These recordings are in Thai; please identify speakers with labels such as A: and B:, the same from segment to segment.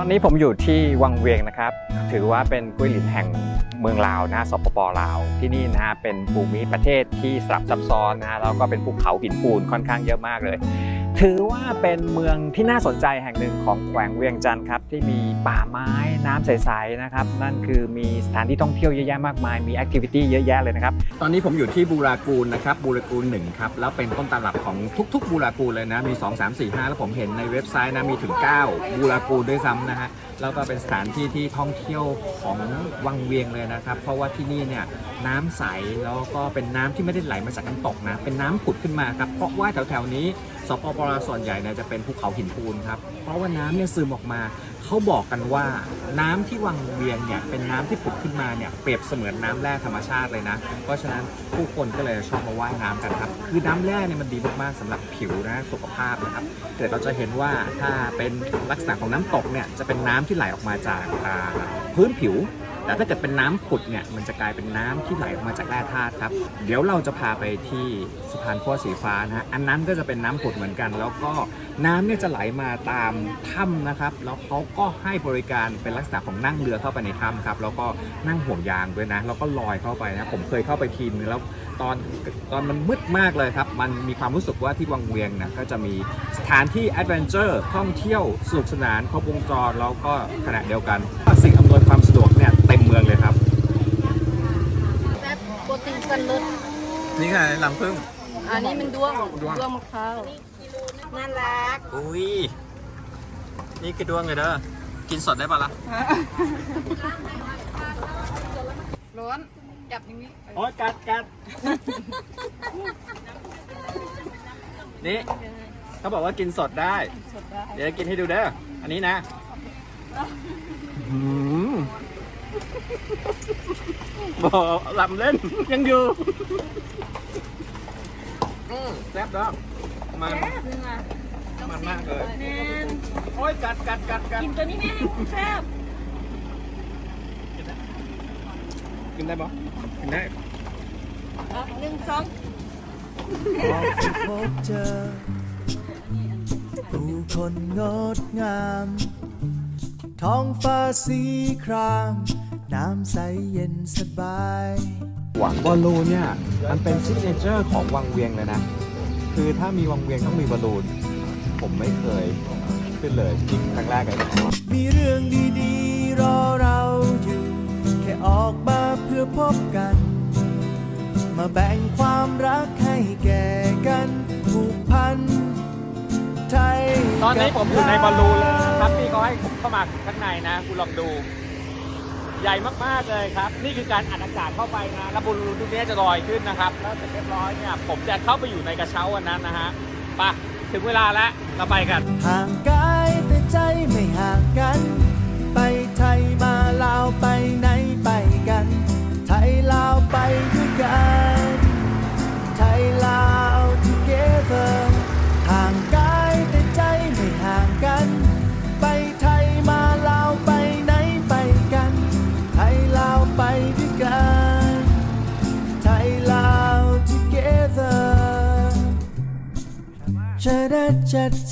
A: ตอนนี้ผมอยู่ที่วังเวียงนะครับ ถือว่าเป็นกุ้ยหลินแห่งเมืองลาวนะสปปลาว ที่นี่นะฮะเป็นภูมิประเทศที่สลับซับซ้อนนะฮะแล้วก็เป็นภูเขาหินปูนค่อนข้างเยอะมากเลย ถือว่าเป็นเมืองที่น่าสนใจแห่งหนึ่งของแขวงเวียงจันทร์ครับที่มีป่าไม้น้ำใสๆนะครับนั่นคือมีสถานที่ท่องเที่ยวเยอะแยะมากมายมีแอคทิวิตี้เยอะแยะเลยนะครับ ตอนนี้ผมอยู่ที่บูรากูลนะครับบูรากูลหนึ่งครับแล้วเป็นต้นตำรับของทุกๆบูรากูลเลยนะมี 2 3 4 5 แล้วผมเห็นในเว็บไซต์นะมีถึง 9 บูรากูลด้วยซ้ำนะฮะแล้วก็เป็นสถานที่ที่ท่องเที่ยวของวังเวียงเลยนะครับ เพราะว่าที่นี่เนี่ยน้ำใสแล้วก็เป็นน้ำที่ไม่ได้ไหลมาจากน้ำตกนะเป็นน้ำผุดขึ้นมาครับเพราะว่าแถวๆนี้ สปปลาวส่วนใหญ่เนี่ยจะเป็นภูเขาหินปูนครับ เพราะว่าน้ำเนี่ยซึมออกมา เขาบอกกันว่าน้ำที่วังเวียงเนี่ยเป็นน้ำที่ผุดขึ้นมาเนี่ยเปรียบเสมือนน้ำแร่ธรรมชาติเลยนะ เพราะฉะนั้นผู้คนก็เลยชอบมาว่ายน้ำกันครับ คือน้ำแร่เนี่ยมันดีมากๆสำหรับผิวนะสุขภาพนะครับ แต่เราจะเห็นว่าถ้าเป็นลักษณะของน้ำตกเนี่ยจะเป็นน้ำที่ไหลออกมาจากอ่าพื้นผิว แต่ถ้าเกิดเป็นน้ำขุดเนี่ยมันจะกลายเป็นน้ำที่ไหลออกมาจากแร่ธาตุครับ เดี๋ยวเราจะพาไปที่สะพานขั้วสีฟ้านะฮะอันนั้นก็จะเป็นน้ำขุดเหมือนกัน แล้วก็น้ำเนี่ยจะไหลมาตามถ้ำนะครับ แล้วเขาก็ให้บริการเป็นลักษณะของนั่งเรือเข้าไปในถ้ำครับ แล้วก็นั่งห่วงยางด้วยนะ แล้วก็ลอยเข้าไปนะ ผมเคยเข้าไปทีนึงแล้วตอนตอนมันมืดมากเลยครับ มันมีความรู้สึกว่าที่วังเวียงนะก็จะมีสถานที่แอดเวนเจอร์ท่องเที่ยวสนุกสนานครบวงจรแล้วก็ขณะเดียวกันสิ่งอำนวยความสะดวกเนี่ยเต็มเมืองเลยครับ
B: แซ่บโปรตีนกันเลิศ
A: นี่ไงลังพึ่ง
B: อันนี้มันด้วง
A: ด้วง
B: ด้วงมะพร้าวน่ารัก
A: อุ้ยนี่คือดวงเลยเด้อกินสดได้ปะล่ะ
B: ร้อนจับอย่างนี้
A: โอ้ยกัดกัดนี่เขาบอกว่ากินสดได้
B: สดได้
A: เดี๋ยวกินให้ดูเด้ออันนี้นะหืม บอกลำเล่น ยังอยู่อืมแซ่บดอกมัน
B: นึงอะ
A: มันมากเลย
B: แมน
A: โอ้ยกัดกัดกัดกัด
B: กินตัวนี้แม่แซ่บ
A: กินได้ปะกินได้
B: อะหนึ่งสอง
C: พบเจอผู้คนงดงาม ท้องฟ้าสีคราม น้ำใสเย็นสบาย
A: หวังบอลลูนเนี่ย มันเป็นซิกเนเจอร์ของวังเวียงเลยนะ คือถ้ามีวังเวียงต้องมีบอลลูน ผมไม่เคยขึ้นเลยนี่ครั้งแรกเลยนะ
C: มีเรื่องดีๆ รอเราอยู่ แค่ออกมาเพื่อพบกัน มาแบ่งความรักให้แก่กันผูกพันไทย
A: ตอนนี้ผมอยู่ในบอลลูนเลยนะครับพี่เขาให้ผมเข้ามาข้างในนะ คุณลองดู ใหญ่มากๆเลยครับ นี่คือการอัดอากาศเข้าไปนะแล้วบอลลูนทุกนี้จะลอยขึ้นนะครับ แล้วเสร็จเรียบร้อยเนี่ยผมจะเข้าไปอยู่ในกระเช้าอันนั้นนะฮะไปะถึงเวลาแล้วเราไปกัน
C: ห่างกายแต่ใจไม่ห่างกัน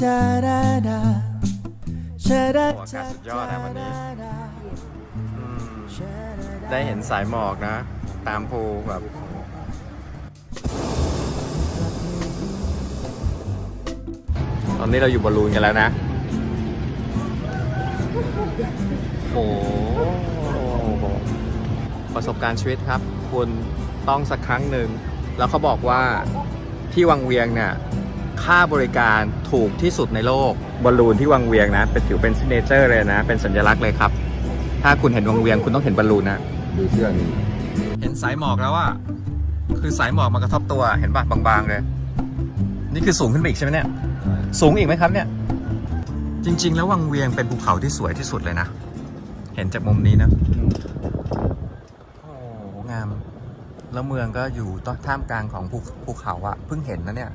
C: ชะชะดาดาชะดา
A: โอ้อากาศสุดยอดนะวันนี้
C: ดา
A: ได้เห็นสายหมอกนะ ตามภูแบบตอนนี้เราอยู่บอลลูนกันแล้วนะ โอ้โหประสบการณ์ชีวิตครับ คุณต้องสักครั้งหนึ่ง แล้วเขาบอกว่าที่วังเวียงเนี่ย ค่าบริการ ถูกที่สุดในโลก บอลลูนที่วังเวียงนะ เป็นถือเป็นซิเนเจอร์เลยนะ เป็นสัญลักษณ์เลยครับ ถ้าคุณเห็นวังเวียงคุณต้องเห็นบอลลูนนะ
D: ดูเสื้อนี่
A: เห็นสายหมอกแล้วอะคือสายหมอกมากระทบตัวเห็นป่ะบางๆเลย นี่คือสูงขึ้นไปอีกใช่ไหมเนี่ย สูงอีกไหมครับเนี่ย จริง ๆ แล้ววังเวียงเป็นภูเขาที่สวยที่สุดเลยนะ เห็นจากมุมนี้นะโอ้โหงาม แล้วเมืองก็อยู่ต้นท่ามกลางของภูภูเขาอะเพิ่งเห็นนะเนี่ย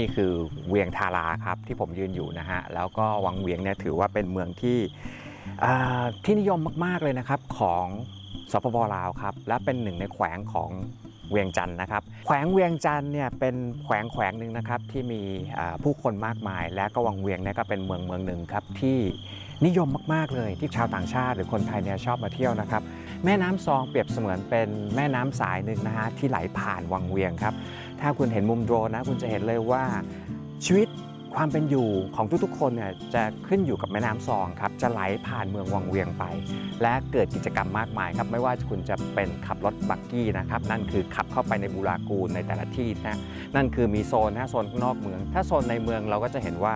A: นี่คือเวียงทาราครับที่ผมยืนอยู่นะฮะแล้วก็วังเวียงเนี่ยถือว่าเป็นเมืองที่ที่นิยมมากๆเลยนะครับของสปปลาวครับและเป็นหนึ่งในแขวงของเวียงจันทร์นะครับแขวงเวียงจันทร์เนี่ยเป็นแขวงแขวงหนึ่งนะครับที่มีผู้คนมากมาย และก็วังเวียงเนี่ยก็เป็นเมืองเมืองหนึ่งครับที่นิยมมาก ๆ เลยที่ชาวต่างชาติหรือคนไทยเนี่ยชอบมาเที่ยวนะครับ แม่น้ำซองเปรียบเสมือนเป็นแม่น้ำสายหนึ่งนะฮะที่ไหลผ่านวังเวียงครับ ถ้าคุณเห็นมุมโดรนนะคุณจะเห็นเลยว่าชีวิตความเป็นอยู่ของทุกๆ คนเนี่ยจะขึ้นอยู่กับแม่น้ำซองครับจะไหลผ่านเมืองวังเวียงไป และเกิดกิจกรรมมากมายครับไม่ว่าคุณจะเป็นขับรถบักกี้นะครับนั่นคือขับเข้าไปในบูรากูลในแต่ละที่นะนั่นคือมีโซนนะโซนข้างนอกเมือง ถ้าโซนในเมืองเราก็จะเห็นว่า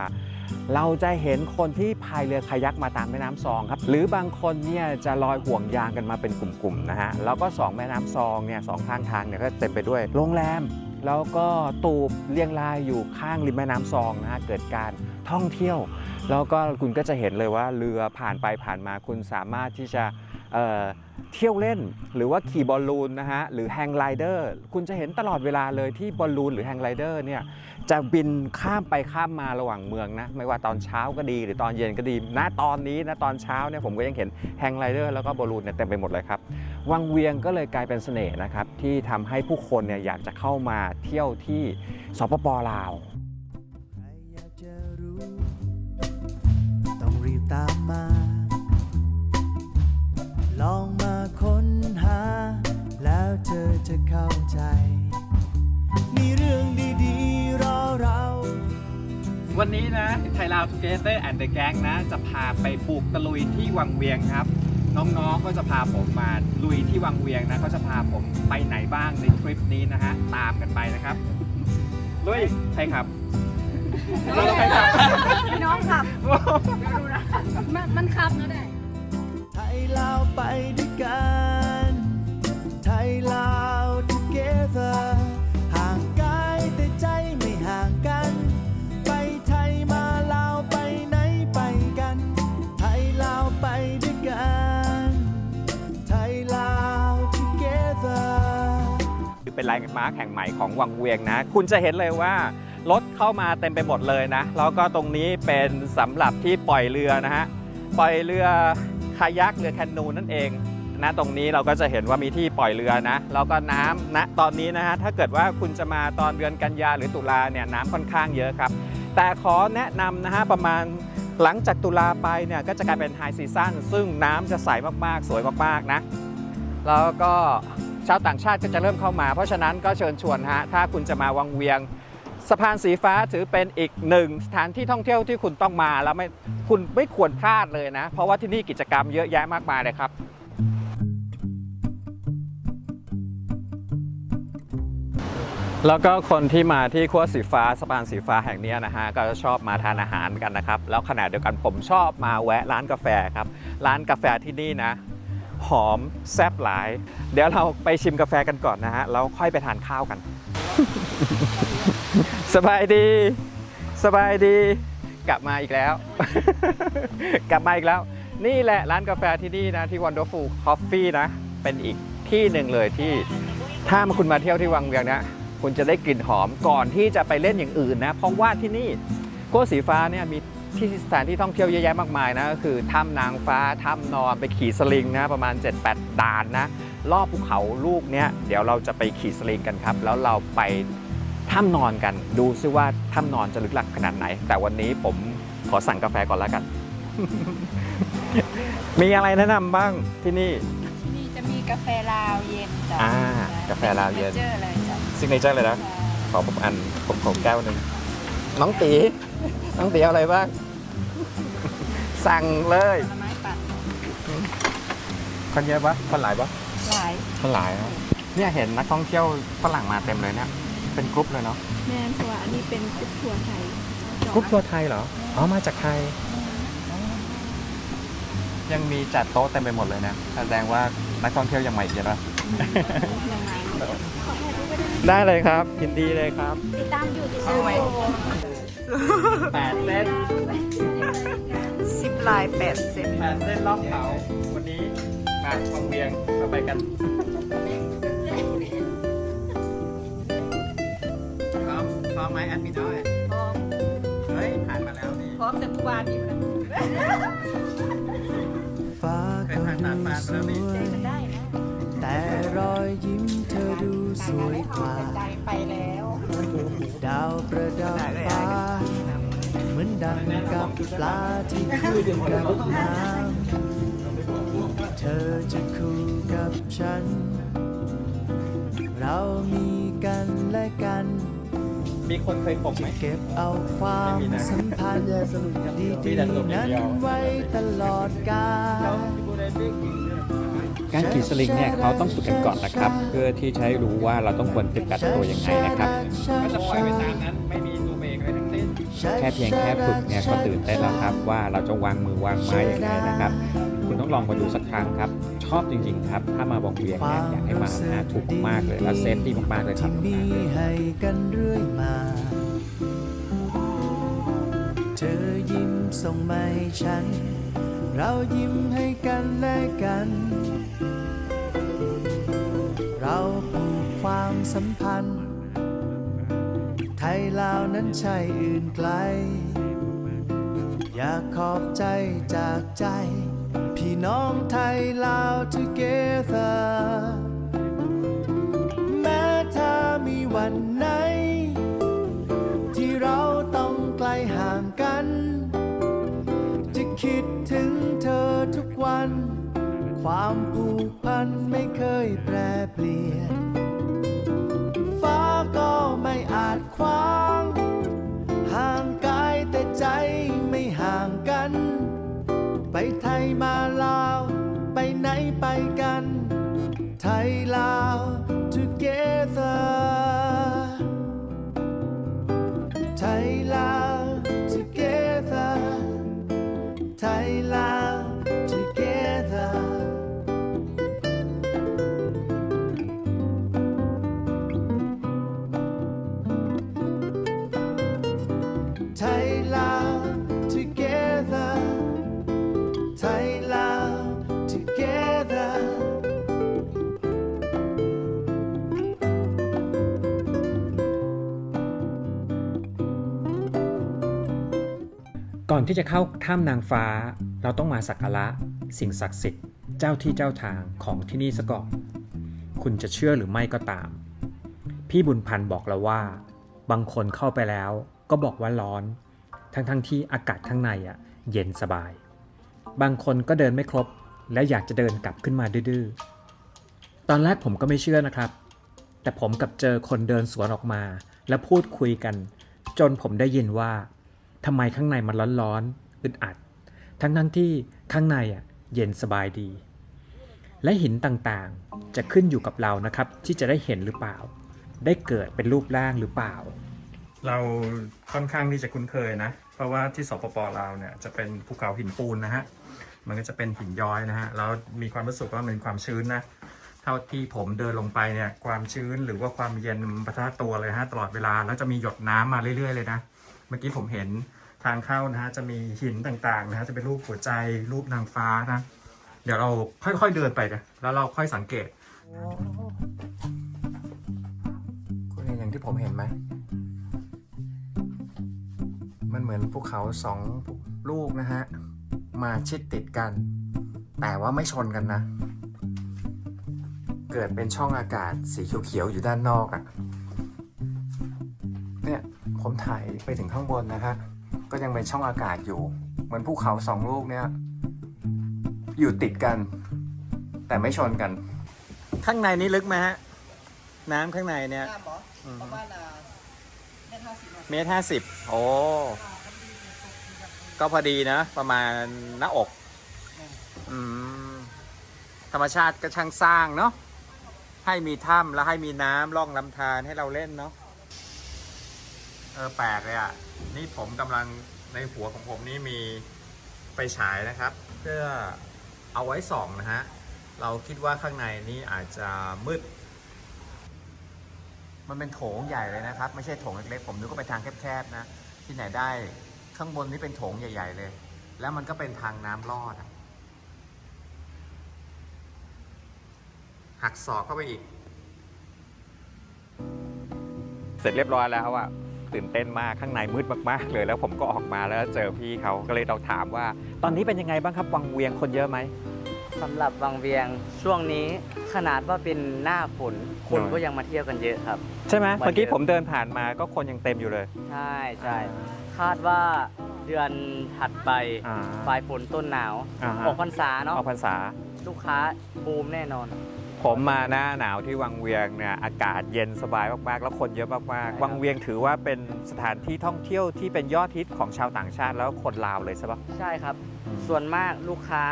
A: เราจะเห็นคนที่พายเรือคายักมาตามแม่น้ำซองครับ หรือบางคนเนี่ยจะลอยห่วงยางกันมาเป็นกลุ่มๆนะฮะ แล้วก็สองแม่น้ำซองเนี่ยสองข้างทางเนี่ยก็เต็มไปด้วยโรงแรม แล้วก็ตูบเรียงรายอยู่ข้างริมแม่น้ำซองนะฮะ เกิดการท่องเที่ยว แล้วก็คุณก็จะเห็นเลยว่าเรือผ่านไปผ่านมาคุณสามารถที่จะ เที่ยวเล่นหรือว่าขี่บอลลูนนะฮะหรือแฮงไ g เดอร์คุณจะเห็นตลอดเวลาเลยที่บอลลูนหรือแฮงไ g เดอร์เนี่ยจะบินข้ามไปข้ามมาระหว่างเมืองนะไม่ว่าตอนเช้าก็ดีหรือตอนเย็นก็ดีณตอนนี้นะตอนเช้าเนี่ยผมก็ยังเห็นแฮงไ g เดอร์แล้วก็บอลลูนเนี่ยเต็มไปหมดเลยครับวังเวียงก็เลยกลายเป็นเสน่ห์นะครับที่ทำให้ผู้คนเนี่ยอยากจะเข้ามาเที่ยวที่สปปลาว
C: ใครอยากจะรู้ต้องรีบตามมา ลองมาค้นหา แล้วเธอจะเข้าใจ มีเรื่องดีๆ รอเรา
A: วันนี้นะไทยลาวทูเกเตอร์แอนด์เดอะแก๊งนะ จะพาไปปลูกตะลุยที่วังเวียงครับ น้องๆก็จะพาผมมาลุยที่วังเวียงนะ ก็จะพาผมไปไหนบ้างในทริปนี้นะฮะ ตามกันไปนะครับ ลุยใครครับ เราใครครับ
B: น้องขับ
A: เป็นแลนด์มาร์คแห่งใหม่ของวังเวียงนะ คุณจะเห็นเลยว่ารถเข้ามาเต็มไปหมดเลยนะ แล้วก็ตรงนี้เป็นสำหรับที่ปล่อยเรือนะฮะ ปล่อยเรือคายักเรือแคนูนั่นเองนะตรงนี้เราก็จะเห็นว่ามีที่ปล่อยเรือนะ แล้วก็น้ำนะตอนนี้นะฮะถ้าเกิดว่าคุณจะมาตอนเดือนกันยาหรือตุลาเนี่ยน้ำค่อนข้างเยอะครับ แต่ขอแนะนำนะฮะประมาณหลังจากตุลาไปเนี่ยก็จะกลายเป็นไฮซีซั่นซึ่งน้ำจะใสมากๆ สวยมากๆนะ แล้วก็ ชาวต่างชาติก็จะเริ่มเข้ามา เพราะฉะนั้นก็เชิญชวนฮะถ้าคุณจะมาวังเวียงสะพานสีฟ้าถือเป็นอีกหนึ่งสถานที่ท่องเที่ยวที่คุณต้องมาแล้วไม่คุณไม่ควรพลาดเลยนะ เพราะว่าที่นี่กิจกรรมเยอะแยะมากมายเลยครับแล้วก็คนที่มาที่ขั้วสีฟ้าสะพานสีฟ้าแห่งนี้นะฮะก็จะชอบมาทานอาหารกันนะครับ แล้วขณะเดียวกันผมชอบมาแวะร้านกาแฟครับ ร้านกาแฟที่นี่นะ หอมแซ่บหลาย เดี๋ยวเราไปชิมกาแฟกันก่อนนะฮะแล้วค่อยไปทานข้าวกัน สบายดี สบายดี กลับมาอีกแล้ว กลับมาอีกแล้ว นี่แหละร้านกาแฟที่นี่นะที่ Wonderful Coffee นะ เป็นอีกที่หนึ่งเลยที่ถ้ามาคุณมาเที่ยวที่วังเวียงนะคุณจะได้กลิ่นหอมก่อนที่จะไปเล่นอย่างอื่นนะ เพราะว่าที่นี่กัวสีฟ้าเนี่ยมี ที่สถานที่ท่องเที่ยวเยอะแยะมากมายนะก็คือถ้ำนางฟ้าถ้ำนอนไปขี่สลิงนะประมาณ 7-8 ด่านนะรอบภูเขาลูกเนี้ยเดี๋ยวเราจะไปขี่สลิงกันครับ แล้วเราไปถ้ำนอนกัน ดูซิว่าถ้ำนอนจะลึกลับขนาดไหน แต่วันนี้ผมขอสั่งกาแฟก่อนแล้วกัน มีอะไรแนะนำบ้างที่นี่
B: ที่นี่จะมีกาแฟลาวเย็นจ้ะ
A: อ่ากาแฟลาวเย็น
B: เจออะไรจ้ะ
A: ซิกเนเจอร์เลยนะ ขอผมอันผมผมแก้วหนึ่งน้องตี น้องตีเอาอะไรบ้าง สั่งเลย
B: ผลไม้ปั่น
A: คนเยอะปะคนหลายปะ
B: หลาย
A: คนหลายนะเนี่ยเห็นนักท่องเที่ยวฝรั่งมาเต็มเลยเนี่ยเป็นกรุ๊ปเลยเนาะ
B: แม่นเพราะว่าอันนี้เป็นกรุ๊ปทัวร์ไทย
A: กรุ๊ปทัวร์ไทยเหรออ๋อมาจากไทย ยังมีจัดโต๊ะเต็มไปหมดเลยนะแสดงว่านักท่องเที่ยวยังใหม่เยอะนะ
B: ยังไงขอถ่ายรูปไปได้ไหม
A: ได้เลยครับยินดีเลยครับ
B: ติดตามอยู่ติดตามอยู่
A: แปดเส้น
B: สิบลายแปดสิบ
A: แปดเส้นรอบเขาวันนี้มาวังเวียงเราไปกันพร้อมพร้อมไหมแอดมินน้อย
B: พร้อม
A: เฮ้ยผ่านมาแล้วนี่
B: พร้อมแต่เมื่อวานนี้นะ
C: ฟ้าก็ดูสวย
B: จะได้นะ
C: แต่รอยยิ้มเธอดูสวยกว่า
B: ใจไปแล้ว
C: ดาวประดับฟ้า เหมือนดังกับปลาที่คู่กับน้ำเธอจะคู่กับฉัน เรามีกันและกัน
A: มีคนเคยปกไหม
C: เก็บเอาความ
A: ไม่มีนะ
C: สัมพันธ์ดี
A: มีแต่สรุป
C: ๆ
A: อย่าง
C: นั้น
A: เดียว
C: ไว้ตลอดกาล
A: การขี่สลิงเนี่ยเขาต้องฝึกกันก่อนนะครับ เพื่อที่จะให้รู้ว่าเราต้องควรปฏิบัติตัวยังไงนะครับก็จะปล่อยไปตามนั้น แค่เพียงแค่ฝึกเนี่ยก็ตื่นเต้นแล้วครับ ว่าเราจะวางมือวางไม้อยังไงนะครับ คุณต้องลองมาดูสักครั้งครับ ชอบจริง ๆ ครับ ถ้ามาบองเวียงเนี่ยอยากให้มานะถูกมากเลยแล้วเซฟตี้มากๆเลยครับ
C: ที่มีให้กันเรื่อยมาเธอยิ้มส่งมาให้ฉัน เรายิ้มให้กันและกัน เราผูกความสัมพันธ์ ยลาวนั้นใช่อื่นไกล อยากขอบใจจากใจ พี่น้องไทยลาว together แม้ถ้ามีวันหนที่ ไทยลา ก่อนที่
A: จะเข้าถ้ำนางฟ้า เราต้องมาสักการะสิ่งศักดิ์สิทธิ์เจ้าที่เจ้าทางของที่นี่ซะก่อนคุณจะเชื่อหรือไม่ก็ตาม พี่บุญพันธ์บอกเราว่า บางคนเข้าไปแล้วก็บอกว่าร้อน ทั้งๆทที่อากาศข้างในอะเย็นสบาย บางคนก็เดินไม่ครบ และอยากจะเดินกลับขึ้นมาดื้อตอนแรกผมก็ไม่เชื่อนะครับ แต่ผมกับเจอคนเดินสวนออกมา แล้วพูดคุยกัน จนผมได้ยินว่า ทำไมข้างในมันร้อนๆอึดอัด ทั้งทั้งๆที่ข้างในอะเย็นสบายดี และหินต่างๆจะขึ้นอยู่กับเรานะครับ ที่จะได้เห็นหรือเปล่า ได้เกิดเป็นรูปร่างหรือเปล่า เราค่อนข้างที่จะคุ้นเคยนะ เพราะว่าที่สปปลาวเนี่ยจะเป็นภูเขาหินปูนนะฮะมันก็จะเป็นหินย้อยนะฮะแล้วมีความรู้สึกว่ามันเป็นความชื้นนะเท่าที่ผมเดินลงไปเนี่ยความชื้นหรือว่าความเย็นประทะตัวเลยฮะตลอดเวลาแล้วจะมีหยดน้ำมาเรื่อยๆเลยนะ เมื่อกี้ผมเห็น ทางเข้านะฮะจะมีหินต่างๆนะฮะจะเป็นรูปหัวใจรูปนางฟ้านะ เดี๋ยวเราค่อยๆเดินไปนะแล้วเราค่อยสังเกต คุณเห็นอย่างที่ผมเห็นไหมมันเหมือนภูเขาสองลูกนะฮะมาชิดติดกัน แต่ว่าไม่ชนกันนะ เกิดเป็นช่องอากาศสีเขียวๆอยู่ด้านนอกอะ่ะเนี่ยผมถ่ายไปถึงข้างบนนะฮะ ก็ยังเป็นช่องอากาศอยู่ เหมือนภูเขาสองลูกเนี่ยอยู่ติดกัน แต่ไม่ชนกัน ข้างในนี้ลึกไหมฮะ น้ำข้างในเนี่ย
B: น้ำเหรอประมาณอะแค่ห้าสิบ
A: เมตรห้าสิบโอ้ก็พอดีนะ ประมาณหน้าอกอืมธรรมชาติก็ช่างสร้างเนาะให้มีถ้ำแล้วให้มีน้ำล่องลำธารให้เราเล่นเนาะ เออแปลกเลยอะ นี่ผมกำลังในหัวของผมนี่มีไฟฉายนะครับ เพื่อเอาไว้ส่องนะฮะ เราคิดว่าข้างในนี่อาจจะมืด มันเป็นโถงใหญ่เลยนะครับ ไม่ใช่โถงเล็กๆ ผมนึกว่าไปทางแคบๆนะ ที่ไหนได้ข้างบนนี่เป็นโถงใหญ่ ๆ เลย แล้วมันก็เป็นทางน้ำลอด หักศอกเข้าไปอีก เสร็จเรียบร้อยแล้วอะ ตื่นเต้นมากข้างในมืดมากๆ เลย แล้วผมก็ออกมาแล้วเจอพี่เขาก็เลยต้องถามว่า ตอนนี้เป็นยังไงบ้างครับวังเวียงคนเยอะไหม
D: สำหรับวังเวียงช่วงนี้ขนาดว่าเป็นหน้าฝนคน
A: น้อย
D: ก็ยังมาเที่ยวกันเยอะครับ
A: ใช่ไหม
D: วันเดียว
A: เมื่อกี้ผมเดินผ่านมาก็คนยังเต็มอยู่เลย
D: ใช่ใช่คาดว่าเดือนถัดไป
A: อ่า
D: ปลายฝนต้นหนาว
A: อ่าฮะ
D: ออกพรรษาเนาะ
A: เอาพรรษา
D: ลูกค้าบูมแน่นอน
A: ผมมาหน้าหนาวที่วังเวียงเนี่ยอากาศเย็นสบายมากๆ แล้วคนเยอะมาก
D: ใช่ครับ
A: ๆวังเวียงถือว่าเป็นสถานที่ท่องเที่ยวที่เป็นยอดฮิตของชาวต่างชาติแล้วคนลาวเลยใช่ปะ
D: ใช่ครับ ส่วนมากลูกค้า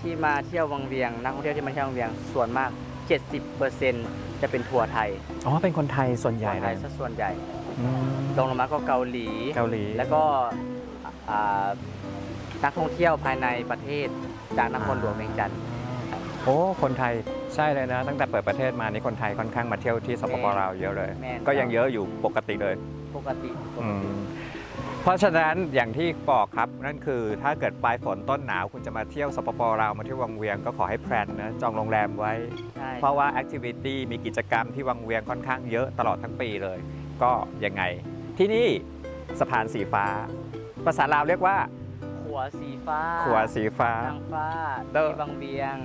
D: ที่มาเที่ยววังเวียง นักท่องเที่ยวที่มาเที่ยววังเวียง ส่วนมาก 70%จะเป็นทัวร์ไทย
A: อ๋อ เป็นคนไทยส่วนใหญ่
D: ทัวร์
A: เล
D: ไทย
A: ย
D: ซะส่วนใหญ่
A: อืม
D: ลงลงมาก็เกาหลี
A: เกาหลี
D: แล้วก็อ่านักท่องเที่ยวภายในประเทศจากนครหลวงเวียงจันทร์
A: โอ้ คนไทย ใช่เลยนะ ตั้งแต่เปิดประเทศมานี่คนไทยค่อนข้างมาเที่ยวที่สปปลาวเยอะเลย
D: แม่น
A: ก็ยังเยอะอยู่ปกติเลย
D: ปกติป
A: อื
D: กติ
A: มเพราะฉะนั้นอย่างที่บอกครับนั่นคือถ้าเกิดปลายฝนต้นหนาวคุณจะมาเที่ยวสปปลาวมาเที่ยววังเวียงก็ขอให้แพลนนะจองโรงแรมไว้
D: ใช่
A: เพราะว่าแอคทิวิตี้มีกิจกรรมที่วังเวียงค่อนข้างเยอะตลอดทั้งปีเลย ก็ยังไง ที่นี่สะพานสีฟ้า ภาษาลาวเรียกว่า
D: ขัวสีฟ้า
A: ขัวสีฟ้า
D: นางฟ้า
A: เด้อ
D: ที่บางเบียง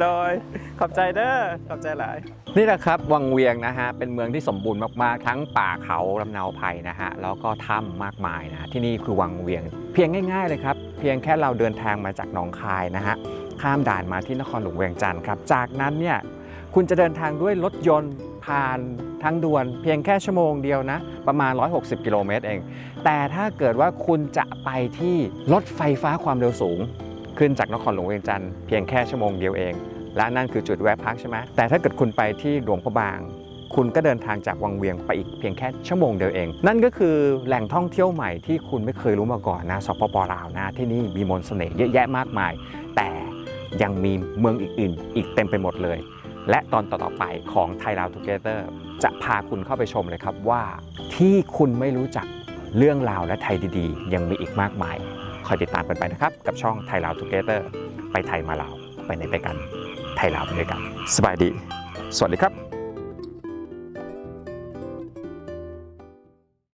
A: โดยขอบใจเด้อขอบใจหลายนี่แหละครับวังเวียงนะฮะเป็นเมืองที่สมบูรณ์มากๆทั้งป่าเขาลำเนาไผ่นะฮะแล้วก็ถ้ำมากมายนะที่นี่คือวังเวียง เพียงง่ายๆเลยครับเพียงแค่เราเดินทางมาจากหนองคายนะฮะข้ามด่านมาที่นครหลวงเวียงจันทร์ครับจากนั้นเนี่ยคุณจะเดินทางด้วยรถยนต์ ผ่านทางด่วนเพียงแค่ชั่วโมงเดียวนะ ประมาณ 160 กิโลเมตรเอง แต่ถ้าเกิดว่าคุณจะไปที่รถไฟฟ้าความเร็วสูง ขึ้นจากนครหลวงเวียงจันทร์เพียงแค่ชั่วโมงเดียวเอง และนั่นคือจุดแวะพักใช่ไหมแต่ถ้าเกิดคุณไปที่หลวงพระบาง คุณก็เดินทางจากวังเวียงไปอีกเพียงแค่ชั่วโมงเดียวเอง นั่นก็คือแหล่งท่องเที่ยวใหม่ที่คุณไม่เคยรู้มาก่อนนะสปปลาวนะที่นี่มีมนต์เสน่ห์เยอะแยะมากมาย แต่ยังมีเมืองอื่นๆ อีกเต็มไปหมดเลย และตอนต่อๆไปของไทยลาวทูเกเตอร์จะพาคุณเข้าไปชมเลยครับว่า ที่คุณไม่รู้จักเรื่องราวและไทยดีๆ ยังมีอีกมากมาย คอยติดตามกันไปนะครับ กับช่องไทยลาวทูเกเตอร์ไปไทยมาลาว ไปไหนไปกัน ไทยลาวไปด้วยกัน สบายดี สวัสดีครับ